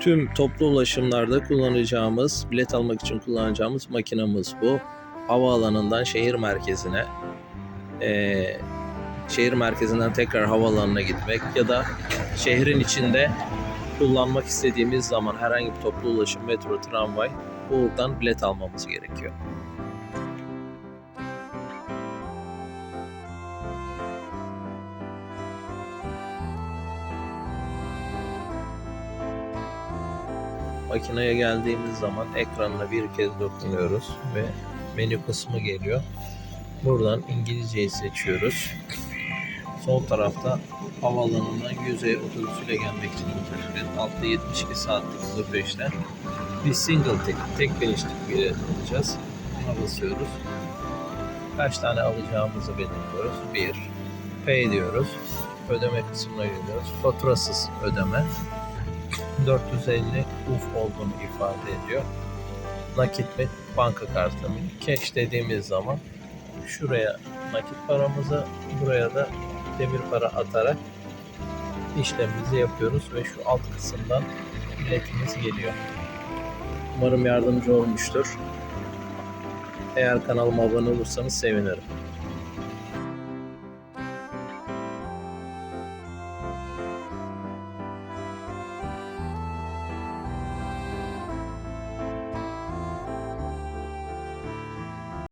Tüm toplu ulaşımlarda kullanacağımız, bilet almak için kullanacağımız makinamız bu. Havaalanından şehir merkezine, eee, şehir merkezinden tekrar havaalanına gitmek ya da şehrin içinde kullanmak istediğimiz zaman herhangi bir toplu ulaşım, metro, tramvay buradan bilet almamız gerekiyor. Makineye geldiğimiz zaman ekranına bir kez dokunuyoruz ve menü kısmı geliyor. Buradan İngilizceyi seçiyoruz. Sol tarafta havaalanından yüzey otobüsüyle gelmek için otobüsün altta 72 saatlik otobüsle bir single ticket, tek binişlik bilet alacağız. Buna basıyoruz. Kaç tane alacağımızı belirliyoruz. Bir, pay diyoruz. Ödeme kısmına geliyoruz. Faturasız ödeme. 450 UF olduğunu ifade ediyor. Nakit mi, banka kartı? Cash dediğimiz zaman şuraya nakit paramızı, buraya da demir para atarak işlemimizi yapıyoruz ve şu alt kısımdan biletimiz geliyor. Umarım yardımcı olmuştur. Eğer kanalıma abone olursanız sevinirim.